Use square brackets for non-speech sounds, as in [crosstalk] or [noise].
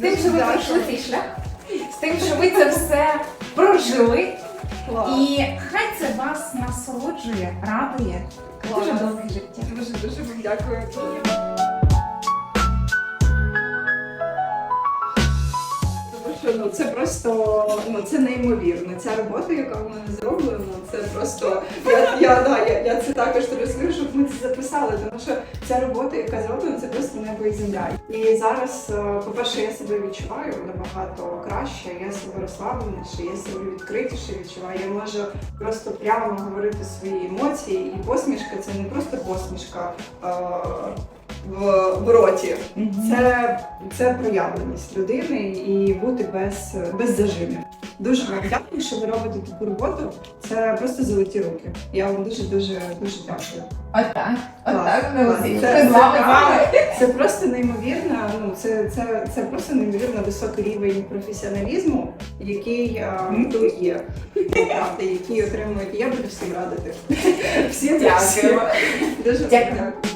тим, що ви пройшли цей шлях, з тим, що ви це все прожили. І хай це вас насолоджує, радує. Дуже довге життя. Дуже дуже вам дякую. Що ну це просто ну це неймовірно. Ця робота, яка в мене зроблена, це просто я, я, да, я, я це також транслюю, щоб ми це записали, тому що ця робота, яка зроблена, це просто небо і земля. І зараз, е, по-перше, я себе відчуваю набагато краще, я себе розслабленіше, я себе відкритіше відчуваю. Я можу просто прямо говорити свої емоції, і посмішка це не просто посмішка. В, в роті це, це проявленість людини і бути без, без зажимів. Дуже вам дякую, що ви робите таку роботу. Це просто золоті руки. Я вам дуже дуже дуже дякую. Отак, отак усі Це- це Це просто неймовірно. Ну це, це, це просто неймовірно високий рівень професіоналізму, який тут є. Правда, який отримують. Я буду всім радити. [laughs] Всім Дякую. Дуже Дякую. дякую.